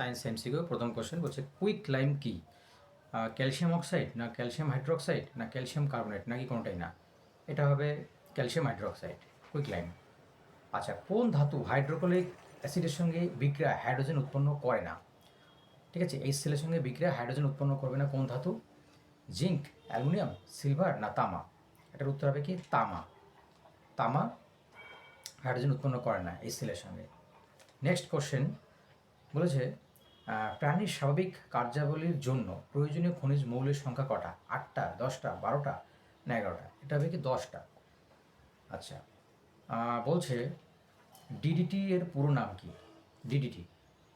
Science MCQ প্রথম question বলছে quick lime কি? ক্যালসিয়াম অক্সাইড না ক্যালসিয়াম হাইড্রোক্সাইড না ক্যালসিয়াম কার্বনেট নাকি কোনোটাই না? এটা হবে ক্যালসিয়াম হাইড্রোক্সাইড কুইক লাইম আচ্ছা কোন ধাতু হাইড্রোক্লোরিক অ্যাসিডের সঙ্গে বিক্রিয়া হাইড্রোজেন উৎপন্ন করে না? ঠিক আছে এই সেলের সঙ্গে বিক্রিয়া হাইড্রোজেন উৎপন্ন করবে না কোন ধাতু? জিঙ্ক অ্যালুমিনিয়াম সিলভার না তামা? এটার উত্তর হবে কি? তামা। তামা হাইড্রোজেন উৎপন্ন করে না এই সেলের সঙ্গে। নেক্সট কোশ্চেন বলেছে প্রাণীর স্বাভাবিক কার্যাবলীর জন্য প্রয়োজনীয় খনিজ মৌলের সংখ্যা কটা? আটটা, দশটা, বারোটা না এগারোটা? এটা হবে কি দশটা? আচ্ছা বলছে ডিডিটি এর পুরো নাম কি? DDT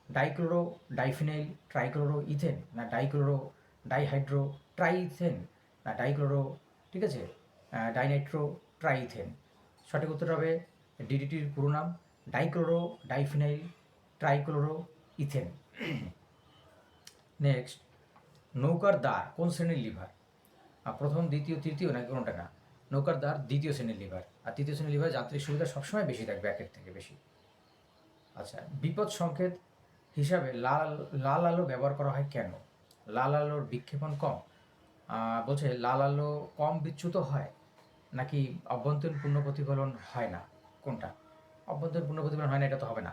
dichloro diphenyl trichloro ethane না ডাইক্লোরো ডাইহাইড্রো ট্রাইথেন না ডাইক্লোরো ঠিক আছে? ডাইনাইট্রো ট্রাইথেন সঠিক উত্তর হবে ডিডিটির পুরো নাম dichloro diphenyl trichloro ethane. Next নৌকার দ্বার কোন শ্রেণির লিভার? প্রথম, দ্বিতীয়, তৃতীয় নাকি কোনোটা না? নৌকার দ্বার দ্বিতীয় শ্রেণির লিভার। আর তৃতীয় শ্রেণির লিভার যাত্রীর সুবিধা সবসময় বেশি থাকবে, একের থেকে বেশি। আচ্ছা বিপদ সংকেত হিসাবে লাল লাল আলো ব্যবহার করা হয় কেন? লাল আলোর বিক্ষেপণ কম। বলছে লাল আলো কম বিচ্যুত হয় নাকি অভ্যন্তরীণ পূর্ণ প্রতিফলন হয় না? কোনটা? অভ্যন্তরীণ পূর্ণ প্রতিফলন হয় না, এটা তো হবে না।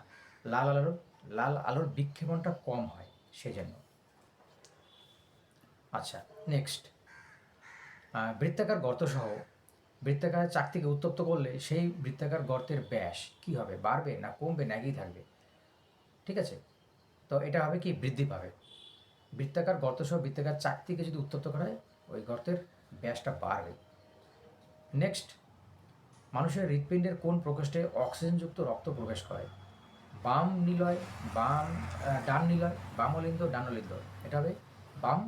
লাল আলোর লাল আলোর বিক্ষেপণটা কম হয়, সেজন্য। আচ্ছা নেক্সট বৃত্তাকার গর্তসহ বৃত্তাকার চাকতিকে উত্তপ্ত করলে সেই বৃত্তাকার গর্তের ব্যাস কি হবে, বাড়বে না কমবে না একই থাকবে? ঠিক আছে? তো এটা হবে কি, বৃদ্ধি পাবে। বৃত্তাকার গর্তসহ বৃত্তাকার চাকতিকে যদি উত্তপ্ত করা হয়, ওই গর্তের ব্যাসটা বাড়বে। নেক্সট মানুষের হৃৎপিণ্ডের কোন প্রকোষ্ঠে অক্সিজেনযুক্ত রক্ত প্রবেশ করে? বাম নিলয়, বাম ডান নিলয়, বাম অলিন্দ, ডান অলিন্দ। এটা হবে বাম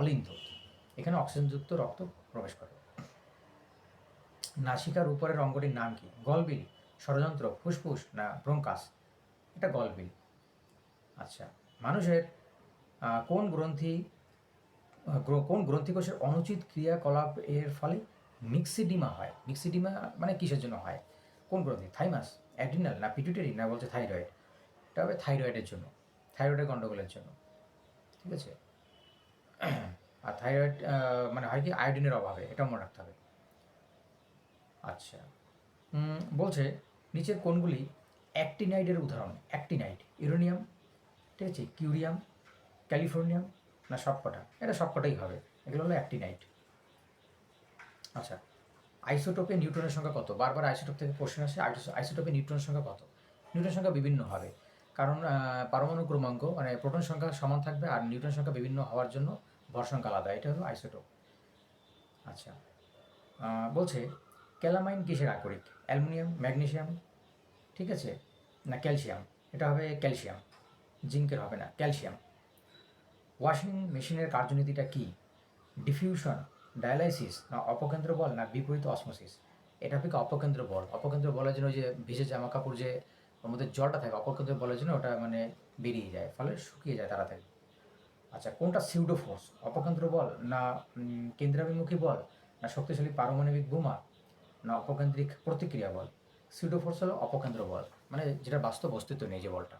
অলিন্দ। এখানে অক্সিজেনযুক্ত রক্ত প্রবেশ করে। নাসিকার উপরের অঙ্গটির নাম কি? গলবিল, ষড়যন্ত্র, ফুসফুস না ব্রঙ্কাস? এটা গলবিল। আচ্ছা মানুষের কোন গ্রন্থি কোন গ্রন্থিকোষের অনুচিত ক্রিয়াকলাপ এর ফলে মিক্সিডিমা হয়? মিক্সিডিমা মানে কিসের জন্য হয়? কোন গ্রন্থি? থাইমাস, অ্যাডিনাল না পিটুটারি না বলছে থাইরয়েড এটা হবে থাইরয়েডের জন্য থাইরয়েডের গণ্ডগোলের জন্য, ঠিক আছে? আর থাইরয়েড মানে হয় কি আয়োডিনের অভাবে, এটাও মনে রাখতে হবে। আচ্ছা বলছে নিচের কোনগুলি অ্যাক্টিনাইডের উদাহরণ, অ্যাক্টিনাইড, ইউরেনিয়াম, ঠিক আছে, কিউরিয়াম, ক্যালিফোর্নিয়াম, না সবকটা, এটা সবকটাই হবে, এগুলো হলো অ্যাক্টিনাইড। আচ্ছা আইসোটোপে নিউট্রনের সংখ্যা কত? বারবার আইসোটোপ থেকে কোশ্চেন আসে, আইসোটোপে নিউট্রনের সংখ্যা কত? নিউট্রনের সংখ্যা বিভিন্ন হবে। কারণ পারমাণু ক্রমাঙ্ক মানে প্রোটন সংখ্যা সমান থাকবে আর নিউট্রন সংখ্যা বিভিন্ন হওয়ার জন্য ভর সংখ্যা আলাদা। এটা হলো আইসোটোপ। আচ্ছা বলছে ক্যালামাইন কিসের আকরিক? অ্যালুমিনিয়াম ম্যাগনেশিয়াম ঠিক আছে? না ক্যালসিয়াম? এটা হবে ক্যালসিয়াম। জিঙ্কের হবে না, ক্যালসিয়াম। ওয়াশিং মেশিনের কার্যনীতিটা কি? ডিফিউশন, ডায়ালাইসিস, না অপকেন্দ্র বল, না বিপরীত অসমোসিস? এটা হবে অপকেন্দ্র বল? অপকেন্দ্র বলের জন্য যে ভিজে জামা কাপড় যে ওর মধ্যে জলটা থাকে অপকেন্দ্র বলের জন্য ওটা মানে বেরিয়ে যায়, ফলে শুকিয়ে যায় তাড়াতাড়ি। আচ্ছা কোনটা সিউডো ফোর্স অপকেন্দ্র বল, না কেন্দ্রাভিমুখী বল, না শক্তিশালী পারমাণবিক বোমা, না অপকেন্দ্রিক প্রতিক্রিয়া বল? সিউডো ফোর্স হলো অপকেন্দ্র বল মানে যেটা বাস্তব অস্তিত্ব নেই যে বলটা।